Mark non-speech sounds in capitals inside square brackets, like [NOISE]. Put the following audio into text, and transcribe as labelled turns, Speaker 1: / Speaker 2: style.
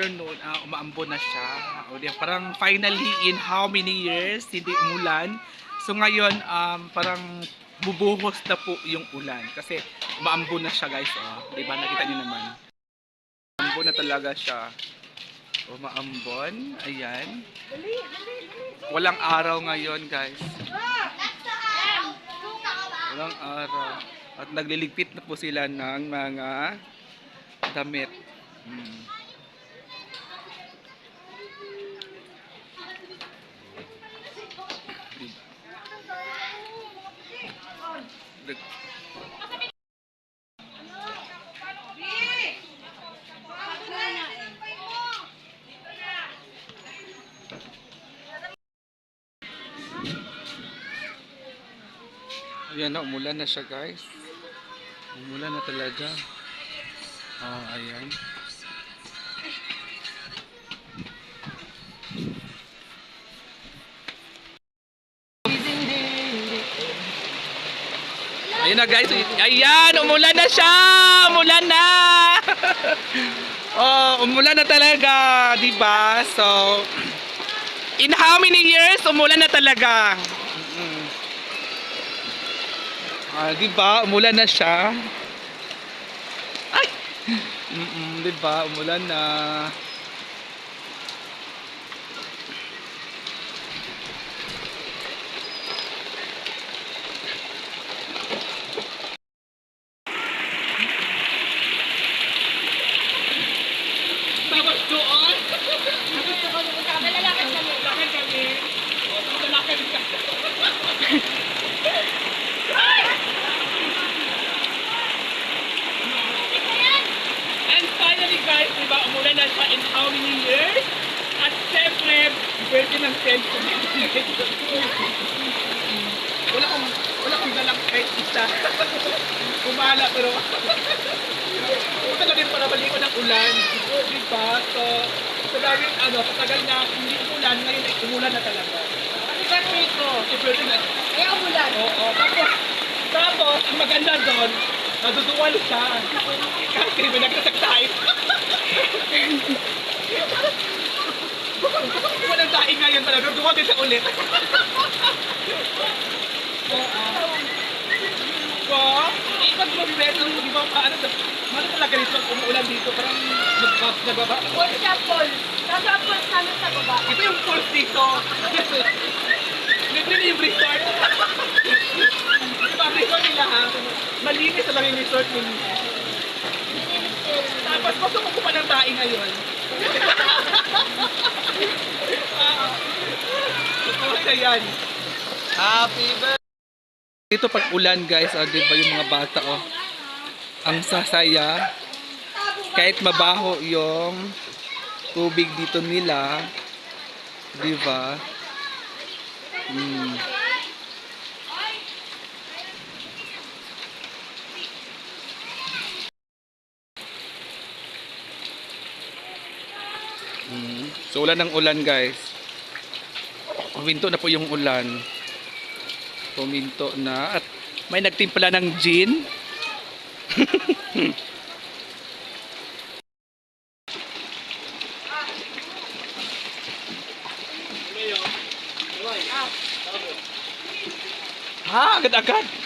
Speaker 1: afternoon, ah, umaambon na siya. O, di, parang finally in how many years hindi umulan. So ngayon, um, parang bubuhos na po yung ulan. Kasi umaambon na siya guys. Oh. Di? Nakita niyo naman. Umaambon na talaga siya. Umaambon. Ayan. Walang araw ngayon guys. Walang araw. At nagliligpit na po sila ng mga damit. Hmm. Nag- Ayan na, umulan na siya guys. Umulan na talaga. Oh, ayan. Ayan na guys. Ayan, umulan na siya! Umulan na! [LAUGHS] oh, umulan na talaga, 'di ba? So, in how many years umulan na talaga? Mm. Ah, 'di ba? Umulan na siya. Ay. [LAUGHS] Mm, 'di ba? Umulan na. Tapos doon. Lakad kami. O, tapos lalakad ka. And finally guys, di ba, umulan na siya in how many years? At syempre, pwede ng cellphone. wala akong, wala akong dalang kahit isa. Kumala pero Punta lang din para balik ko ng ulan. Di ba? So, sa daming ano, katagal na hindi umulan, ngayon ay umulan na talaga. Ano ba ito? Si pwede na.
Speaker 2: Kaya umulan.
Speaker 1: Oo, tapos, tapos, ang maganda doon, naduduwal siya. Kasi may nagsasaktay. Kung [LAUGHS] walang taing ngayon talaga, duwag din siya ulit. Oo. So, ikot mo beso, di ba, paano, ano talaga dito, umuulan dito, parang nagbab, nagbaba.
Speaker 2: Falls siya, falls. Nasa falls namin sa baba.
Speaker 1: Ito yung falls dito. [LAUGHS] Libre na yung resort. [LAUGHS] Di ba, resort nila ha? Malinis na lang yung resort nila. Tapos gusto mo pa ng tae ngayon. [LAUGHS] Ah, Okay yan. Happy birthday! Dito pag ulan guys, ah, di ba yung mga bata oh. Ang sasaya. Kahit mabaho yung tubig dito nila. Di ba? Hmm. Hmm. So ulan ng ulan guys. Puminto na po yung ulan. Puminto na at may nagtimpla ng gin. [LAUGHS] Ha, agad-agad.